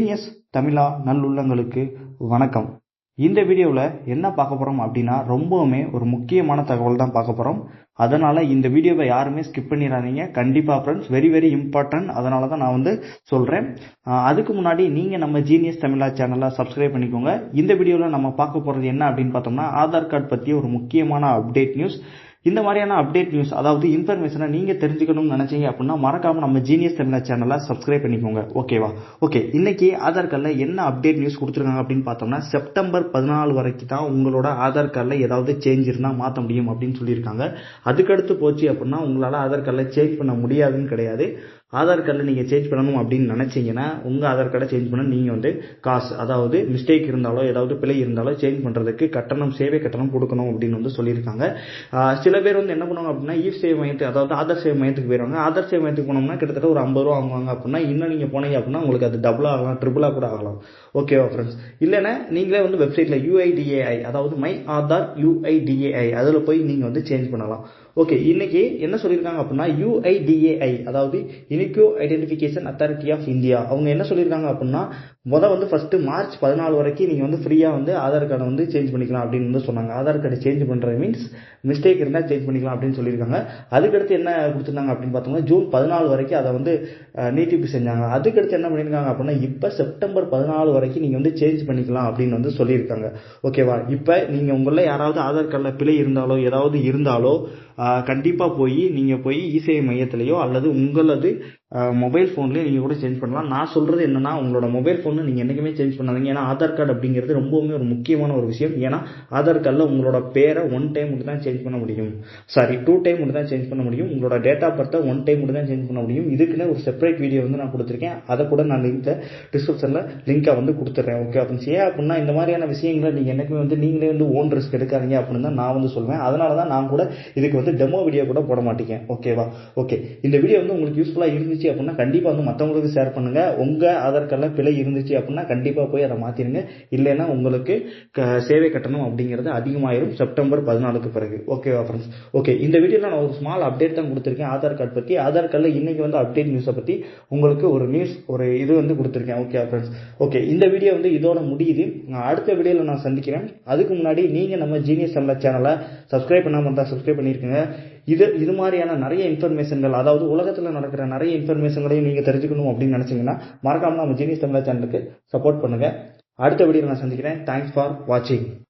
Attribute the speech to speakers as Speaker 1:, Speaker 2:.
Speaker 1: Genius தமிழா நல்லுள்ளங்களுக்கு வணக்கம். இந்த வீடியோவில் என்ன பார்க்க போகிறோம் அப்படின்னா ரொம்பவுமே ஒரு முக்கியமான தகவல் தான் பார்க்க போகிறோம் அதனால் இந்த வீடியோவை யாருமே ஸ்கிப் பண்ணிடாதீங்க கண்டிப்பாக ஃப்ரெண்ட்ஸ் வெரி வெரி இம்பார்ட்டன்ட் அதனால தான் நான் வந்து சொல்கிறேன் அதுக்கு முன்னாடி நீங்கள் நம்ம ஜீனியஸ் தமிழா சேனலை சப்ஸ்கிரைப் பண்ணிக்கோங்க. இந்த வீடியோவில் நம்ம பார்க்க போகிறது என்ன அப்படின்னு பார்த்தோம்னா ஆதார் கார்டு பற்றி ஒரு முக்கியமான அப்டேட் நியூஸ் இந்த மாதிரியான அப்டேட் நியூஸ் அதாவது இன்ஃபர்மேஷனை நீங்கள் தெரிஞ்சுக்கணும்னு நினச்சிங்க அப்படின்னா மறக்காமல் நம்ம ஜீனியஸ் தமிழா சேனலை சப்ஸ்கிரைப் பண்ணிக்கோங்க. ஓகேவா ஓகே இன்னைக்கு ஆதார் கார்டில் என்ன அப்டேட் நியூஸ் கொடுத்துருக்காங்க அப்படின்னு பார்த்தோம்னா செப்டம்பர் பதினாலு வரைக்கும் தான் உங்களோட ஆதார் கார்டில் ஏதாவது சேஞ்ச் இருந்தால் மாற்ற முடியும் அப்படின்னு சொல்லியிருக்காங்க. அதுக்கடுத்து போச்சு அப்படின்னா உங்களால் ஆதார் கார்டில் சேஞ்ச் பண்ண முடியாதுன்னு கிடையாது. ஆதார் கார்டில் நீங்கள் சேஞ்ச் பண்ணணும் அப்படின்னு நினச்சிங்கன்னா உங்கள் ஆதார் கார்டை சேஞ்ச் பண்ண நீங்கள் வந்து காசு அதாவது மிஸ்டேக் இருந்தாலோ ஏதாவது பிழை இருந்தாலோ சேஞ்ச் பண்ணுறதுக்கு கட்டணம் சேவை கட்டணம் கொடுக்கணும் அப்படின்னு வந்து சொல்லியிருக்காங்க. சில பேர் வந்து என்ன பண்ணுவாங்க அப்படின்னா இ சேவை மையத்துக்கு அதாவது ஆதார் சேவை மையத்துக்கு போயிடுவாங்க ஆதார் சேவை மையத்துக்கு போனோம்னா கிட்டத்தட்ட ஒரு ஐம்பது ரூபா வாங்குவாங்க அப்படின்னா இன்னும் நீங்கள் போனீங்க அப்படின்னா உங்களுக்கு அது டபுளாக ஆகலாம் ட்ரிபிளாக கூட ஆகலாம். ஓகேவா ஃப்ரெண்ட்ஸ் இல்லைன்னா நீங்களே வந்து வெப்சைட்டில் யூஐடிஏஐ அதாவது மை ஆதார் யூஐடிஏஐ அதில் போய் நீங்கள் வந்து சேஞ்ச் பண்ணலாம். ஓகே இன்னைக்கு என்ன சொல்லியிருக்காங்க அப்படின்னா யூஐடிஏஐ அதாவது unique identification authority of India அவங்க என்ன சொல்லியிருக்காங்க அப்படின்னா மொதல் வந்து ஃபர்ஸ்ட் மார்ச் பதினாலு வரைக்கும் நீங்கள் வந்து ஃப்ரீயாக வந்து ஆதார் கார்டை வந்து சேஞ்ச் பண்ணிக்கலாம் அப்படின்னு வந்து சொன்னாங்க. ஆதார் கார்டை சேஞ்ச் பண்ணுறது மீன்ஸ் மிஸ்டேக் இருந்தால் சேஞ்ச் பண்ணிக்கலாம் அப்படின்னு சொல்லியிருக்காங்க. அதுக்கடுத்து என்ன கொடுத்துருந்தாங்க அப்படின்னு பார்த்தோம்னா ஜூன் பதினாலு வரைக்கும் அதை வந்து நீட்டிப்பு செஞ்சாங்க. அதுக்கடுத்து என்ன பண்ணியிருக்காங்க அப்படின்னா இப்போ செப்டம்பர் பதினாலு வரைக்கும் நீங்கள் வந்து சேஞ்ச் பண்ணிக்கலாம் அப்படின்னு வந்து சொல்லியிருக்காங்க. ஓகேவா இப்போ நீங்கள் உங்களில் யாராவது ஆதார் கார்டில் பிழை இருந்தாலோ ஏதாவது இருந்தாலோ கண்டிப்பாக போய் நீங்கள் போய் இசேவை மையத்திலையோ அல்லது உங்களது மொபைல் ஃபோன்லேயே நீங்கள் கூட சேஞ்ச் பண்ணலாம். நான் சொல்கிறது என்னன்னா உங்களோட மொபைல் ஃபோனு நீங்கள் என்றைக்குமே சேஞ்ச் பண்ணாதீங்க. ஏன்னா ஆதார் கார்டு அப்படிங்கிறது ரொம்பவுமே ஒரு முக்கியமான ஒரு விஷயம். ஏன்னா ஆதார் கார்டில் உங்களோட பேரை ஒன் டைம் மட்டும் தான் சேஞ்ச் பண்ண முடியும். சாரி டூ டைம் மட்டும் தான் சேஞ்ச் பண்ண முடியும். உங்களோட டேட் ஆஃப் பர்த்தை ஒன் டைம் மட்டும் தான் சேஞ்ச் பண்ண முடியும். இதுக்குன்னு ஒரு செப்பரேட் வீடியோ வந்து நான் கொடுத்துருக்கேன். அதை கூட நான் லிங்க்கை டிஸ்கிரிப்ஷனில் லிங்க்கை வந்து கொடுத்துட்றேன். ஓகே அப்படின்னு ஏன் அப்படின்னா இந்த மாதிரியான விஷயங்களை நீங்கள் என்றைக்குமே வந்து நீங்களே வந்து ஓன் ரிஸ்க் எடுக்காதீங்க அப்படின்னு தான் நான் வந்து சொல்லுவேன் அதனால தான் நான் கூட இதுக்கு வந்து டெமோ வீடியோ கூட போட மாட்டேங்க ஓகேவா ஓகே இந்த வீடியோ வந்து உங்களுக்கு யூஸ்ஃபுல்லாக இருந்துச்சு அப்படின்னா கண்டிப்பாக வந்து மற்றவங்களுக்கு ஷேர் பண்ணுங்க. உங்கள் ஆதார் கார்டில் பிழை இருந்துச்சு அப்படின்னா கண்டிப்பாக போய் அதை மாற்றிடுங்க இல்லைன்னா உங்களுக்கு சேவை கட்டணம் அப்படிங்கிறது அதிகமாயிரும் செப்டம்பர் பதினாலுக்கு பிறகு. ஓகேவா ஃப்ரெண்ட்ஸ் ஓகே இந்த வீடியோவில் நான் ஒரு ஸ்மால் அப்டேட் தான் கொடுத்துருக்கேன் ஆதார் கார்டு பற்றி ஆதார் கார்டில் இன்றைக்கி வந்து அப்டேட் நியூஸை பற்றி உங்களுக்கு ஒரு நியூஸ் ஒரு இது வந்து கொடுத்துருக்கேன். ஓகே ஃப்ரெண்ட்ஸ் ஓகே இந்த வீடியோ வந்து இதோட முடியுது. அடுத்த வீடியோவில் நான் சந்திக்கிறேன். அதுக்கு முன்னாடி நீங்கள் நம்ம ஜீனியஸ் தமிழ் சேனலை சப்ஸ்கிரைப் பண்ணாமல் இருந்தால் சப்ஸ்கிரைப் பண்ணியிருக்கீங்க இது இது மாதிரியான நிறைய இன்ஃபர்மேஷன்கள் அதாவது உலகத்தில் நடக்கிற நிறைய இன்ஃபர்மேஷன்களையும் நீங்கள் தெரிஞ்சுக்கணும் அப்படின்னு நினச்சிங்கன்னா மறக்காமல் நம்ம ஜீனியஸ் தமிழா சேனலுக்கு சப்போர்ட் பண்ணுங்கள் அடுத்த வீடியோ நான் சந்திக்கிறேன். தேங்க்ஸ் ஃபார் வாட்சிங்